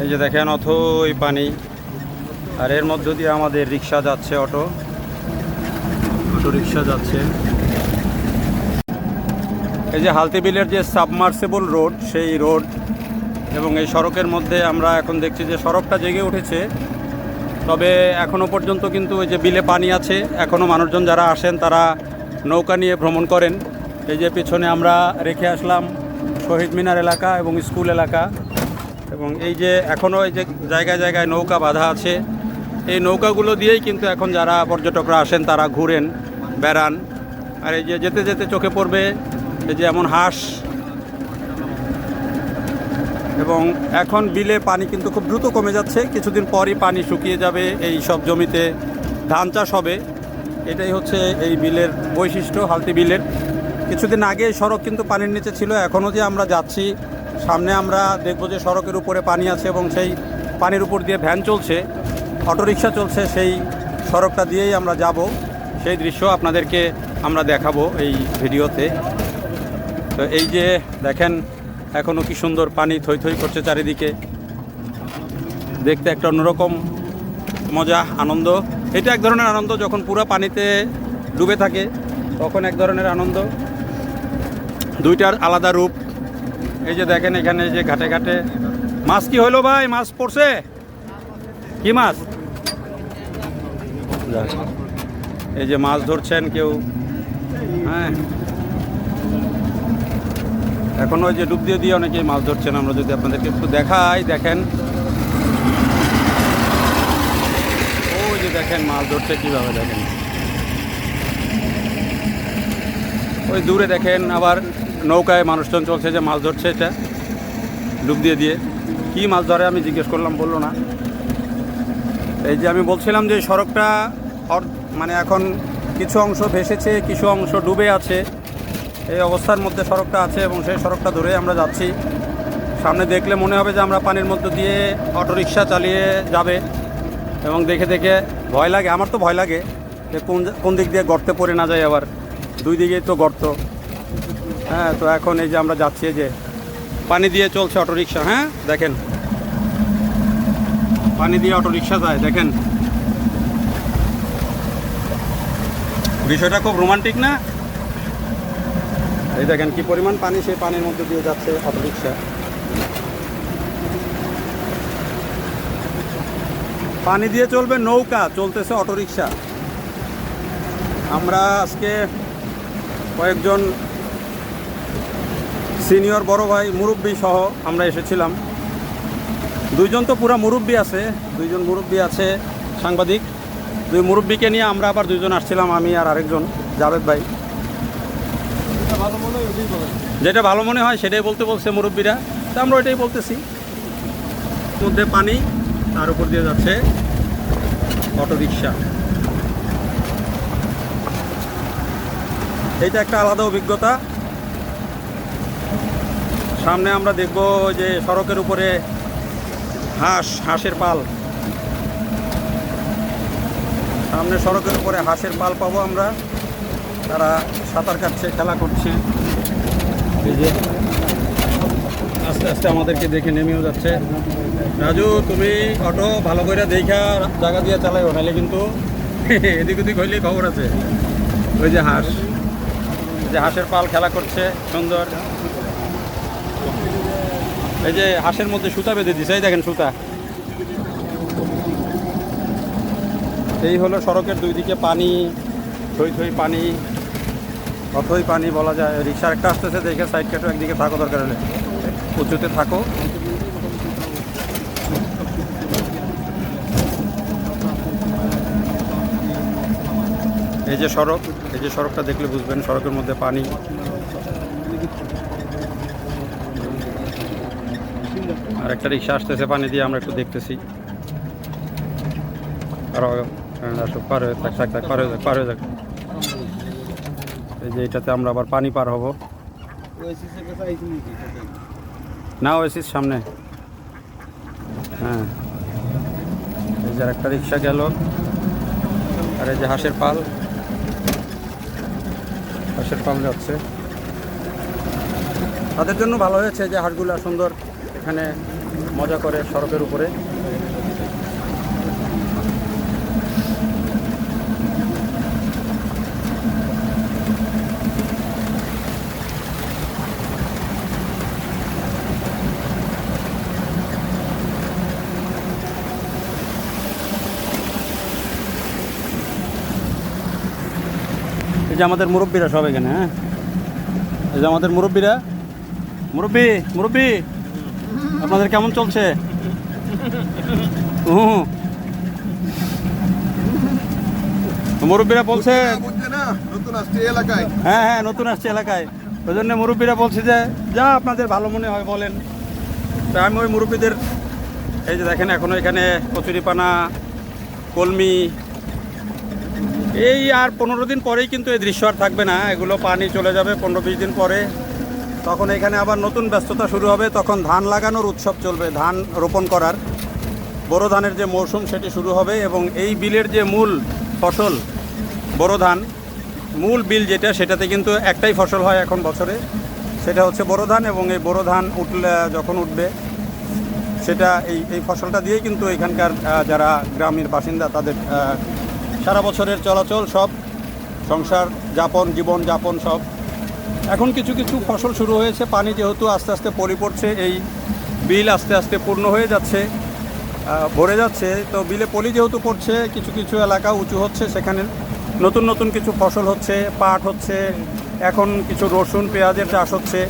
এই যে দেখেন অথই পানি। আর এর মধ্য দিয়ে আমাদের রিক্সা যাচ্ছে, অটো। অটো রিক্সা যাচ্ছে। এই যে হালতি বিলের যে সাবমার্সেবল রোড, সেই রোড এবং এই সড়কের মধ্যে আমরা এখন দেখছি যে সড়কটা জেগে উঠেছে। তবে এখনও পর্যন্ত কিন্তু ওই যে বিলে পানি আছে। এখনও মানুষজন যারা আসেন, তারা নৌকা নিয়ে ভ্রমণ করেন। এই যে পিছনে আমরা রেখে আসলাম শহীদ মিনার এলাকা এবং স্কুল এলাকা। এবং এই যে এখনও এই যে জায়গায় জায়গায় নৌকা বাঁধা আছে, এই নৌকাগুলো দিয়েই কিন্তু এখন যারা পর্যটকরা আসেন তারা ঘুরেন, বেড়ান। আর এই যে যেতে যেতে চোখে পড়বে এই যে এমন হাঁস। এবং এখন বিলে পানি কিন্তু খুব দ্রুত কমে যাচ্ছে, কিছুদিন পরই পানি শুকিয়ে যাবে এই সব জমিতে। ধান চাষ হবে, এটাই হচ্ছে এই বিলের বৈশিষ্ট্য, হালতি বিলের। কিছুদিন আগে সড়ক কিন্তু পানির নিচে ছিল, এখনও যে আমরা যাচ্ছি সামনে আমরা দেখব যে সড়কের উপরে পানি আছে এবং সেই পানির উপর দিয়ে ভ্যান চলছে, অটোরিকশা চলছে, সেই সড়কটা দিয়েই আমরা যাব। সেই দৃশ্য আপনাদেরকে আমরা দেখাবো এই ভিডিওতে। তো এই যে দেখেন এখনও কি সুন্দর পানি থই থই করছে চারিদিকে। দেখতে একটা অন্যরকম মজা, আনন্দ। এটা এক ধরনের আনন্দ যখন পুরো পানিতে ডুবে থাকে, তখন এক ধরনের আনন্দ। দুইটার আলাদা রূপ। এই যে দেখেন এখানে যে ঘাটে ঘাটে। মাছ কি হলো ভাই? মাছ পড়ছে? কি মাছ? এই যে মাছ ধরছেন কেউ? হ্যাঁ। এখন ওই যে ডুব দিয়ে দিয়ে অনেকেই মাছ ধরছেন। আমরা যদি আপনাদেরকে একটু দেখাই, দেখেন। ওই যে দেখেন মাছ ধরছে কীভাবে, দেখেন। ওই দূরে দেখেন আবার নৌকায় মানুষজন চলছে যে মাছ ধরছে এটা, ডুব দিয়ে দিয়ে। কি মাছ ধরে আমি জিজ্ঞেস করলাম, বলল না। এই যে আমি বলছিলাম যে সড়কটা মানে এখন কিছু অংশ ভেসেছে, কিছু অংশ ডুবে আছে। এই অবস্থার মধ্যে সড়কটা আছে এবং সেই সড়কটা ধরে আমরা যাচ্ছি। সামনে দেখলে মনে হবে যে আমরা পানির মধ্য দিয়ে অটোরিকশা চালিয়ে যাবে এবং দেখে দেখে ভয় লাগে, আমার তো ভয় লাগে যে কোন কোন দিক দিয়ে গর্তে পড়ে না যায় আবার। দুই দিকেই তো গর্ত। হ্যাঁ তো এখন এই যে আমরা যাচ্ছি যে পানি দিয়ে চলছে অটোরিকশা হ্যাঁ? দেখেন। পানি দিয়ে অটোরিকশা যায়, দেখেন। বিষয়টা খুব রোমান্টিক না? এই দেখেন কি পরিমাণ পানি সেই পানির মধ্যে দিয়ে যাচ্ছে অটোরিকশা। পানি দিয়ে চলবে নৌকা, চলতেছে অটোরিকশা। আমরা আজকে কয়েকজন সিনিয়র বড় ভাই, মুরব্বী সহ আমরা এসেছিলাম। দুইজন তো পুরা মুরব্বী আছে, দুইজন মুরব্বী আছে সাংবাদিক। দুই মুরব্বীকে নিয়ে আমরা আবার দুইজন আসছিলাম, আমি আর আরেকজন, জাভেদ ভাই। যেটা ভালো মনে হয় সেটাই বলতে বলছে মুরব্বীরা। তা আমরা ওইটাই বলতেছি। মধ্যে পানি, তার উপর দিয়ে যাচ্ছে অটো রিক্সা এইটা একটা আলাদা অভিজ্ঞতা। সামনে আমরা দেখব যে সড়কের উপরে হাঁস, হাঁসের পাল। সামনে সড়কের উপরে হাঁসের পাল পাবো আমরা। তারা সাঁতার কাটছে, খেলা করছে। এই যে আস্তে আস্তে আমাদেরকে দেখে নেমেও যাচ্ছে। রাজু, তুমি অটো ভালো করে দেখা, জায়গা দিয়ে চালাইও নাহলে কিন্তু এদিক ওদিক হইলে খবর আছে। ওই যে হাঁস, যে হাঁসের পাল খেলা করছে, সুন্দর। এই যে হাঁসের মধ্যে সুতা বেঁধে দিছে, এই দেখেন সুতা। এই হলো সড়কের দুই দিকে পানি, থই থই পানি, অথই পানি বলা যায়। রিক্সার একটা আসতেছে, দেখে সাইড কাটো একদিকে থাকো দরকার হলে। উঁচুতে থাকো। এই যে সড়ক, এই যে সড়কটা দেখলে বুঝবেন, সড়কের মধ্যে পানি আর একটা রিক্সা আসতেছে, পানি দিয়ে আমরা একটু দেখতেছি। আরও আসুক পার হয়ে থাক থাক থাক, পার হয়ে যাক পার হয়ে যাক এই যে এটাতে আমরা আবার পানি পার হব। না, ওয়েসিস সামনে। হ্যাঁ। এই যে একটা রিক্সা গেল। আর এই যে হাঁসের পাল। হাঁসের পাল যাচ্ছে। তাদের জন্য ভালো হয়েছে যে হাঁসগুলা সুন্দর এখানে মজা করে সড়কের উপরে। এই যে আমাদের মুরব্বীরা সব এখানে হ্যাঁ? এই যে আমাদের মুরব্বীরা। মুরব্বী মুরব্বী। আপনাদের কেমন চলছে? হুম মুরব্বীরা বলছে বুঝছে না? নতুন আসছে এলাকায়। হ্যাঁ হ্যাঁ নতুন আসছে এলাকায়। ওই জন্য মুরব্বীরা বলছে যে যা আপনাদের ভালো মনে হয় বলেন। তো আমি ওই মুরব্বীদের এই যে দেখেন এখনও এখানে কচুরিপানা কলমি। এই আর পনেরো দিন পরেই কিন্তু এই দৃশ্য আর থাকবে না। এগুলো পানি চলে যাবে পনেরো বিশ দিন পরে। তখন এখানে আবার নতুন ব্যস্ততা শুরু হবে। তখন ধান লাগানোর উৎসব চলবে, ধান রোপণ করার। বোরো ধানের যে মৌসুম, সেটি শুরু হবে এবং এই বিলের যে মূল ফসল, বোরো ধান, মূল বিল যেটা, সেটাতে কিন্তু একটাই ফসল হয় এখন বছরে। সেটা হচ্ছে বোরো ধান এবং এই বোরো ধান উঠলে, যখন উঠবে, সেটা এই এই ফসলটা দিয়েই কিন্তু এখানকার যারা গ্রামের বাসিন্দা, তাদের সারা বছরের চলাচল সব, সংসার যাপন জীবন যাপন সব। এখন কিছু কিছু ফসল শুরু হয়েছে। পানি যেহেতু আস্তে আস্তে পরি পড়ছে, এই বিল আস্তে আস্তে পূর্ণ হয়ে যাচ্ছে ভরে যাচ্ছে। তো বিলে পলি যেহেতু পড়ছে, কিছু কিছু এলাকা উঁচু হচ্ছে, সেখানে নতুন নতুন কিছু ফসল হচ্ছে, পাট হচ্ছে, এখন কিছু রসুন, পেঁয়াজের চাষ হচ্ছে।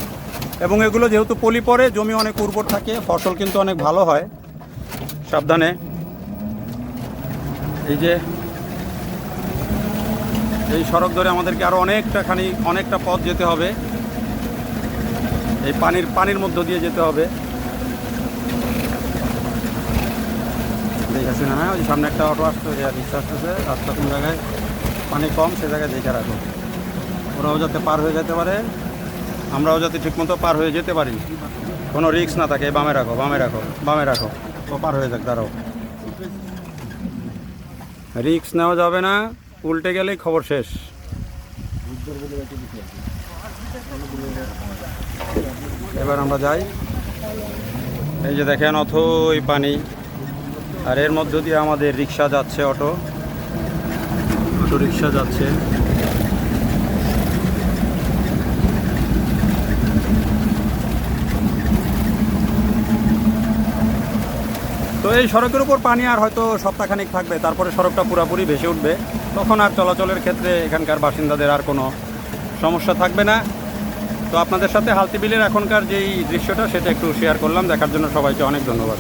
এবং এগুলো যেহেতু পলি পড়ে, জমি অনেক উর্বর থাকে, ফসল কিন্তু অনেক ভালো হয়। সাবধানে। এই যে এই সড়ক ধরে আমাদেরকে আরও অনেকটা খানি অনেকটা পথ যেতে হবে। এই পানির পানির মধ্য দিয়ে যেতে হবে। দেখেছি না? ওই সামনে একটা অটো আসতে রিক্সা আসতেছে। রাস্তা কোন জায়গায় পানি কম, সে জায়গায় দেখে রাখো। ওরাও যাতে পার হয়ে যেতে পারে, আমরাও যাতে ঠিকমতো পার হয়ে যেতে পারি। কোনো রিস্ক না থাকে বামে রাখো বামে রাখো বামে রাখো। ও পার হয়ে যাক, দাঁড়াও। রিস্ক নেওয়া যাবে না। উল্টে গেলেই খবর শেষ। এবার আমরা যাই। এই যে দেখেন অথই পানি। আর এর মধ্য দিয়ে আমাদের রিক্সা যাচ্ছে, অটো। অটো রিক্সা যাচ্ছে। তো এই সড়কের উপর পানি আর হয়তো সপ্তাহখানিক থাকবে, তারপরে সড়কটা পুরাপুরি ভেসে উঠবে। তখন আর চলাচলের ক্ষেত্রে এখানকার বাসিন্দাদের আর কোনো সমস্যা থাকবে না। তো আপনাদের সাথে হালতি বিলের এখনকার যেই দৃশ্যটা, সেটা একটু শেয়ার করলাম। দেখার জন্য সবাইকে অনেক ধন্যবাদ।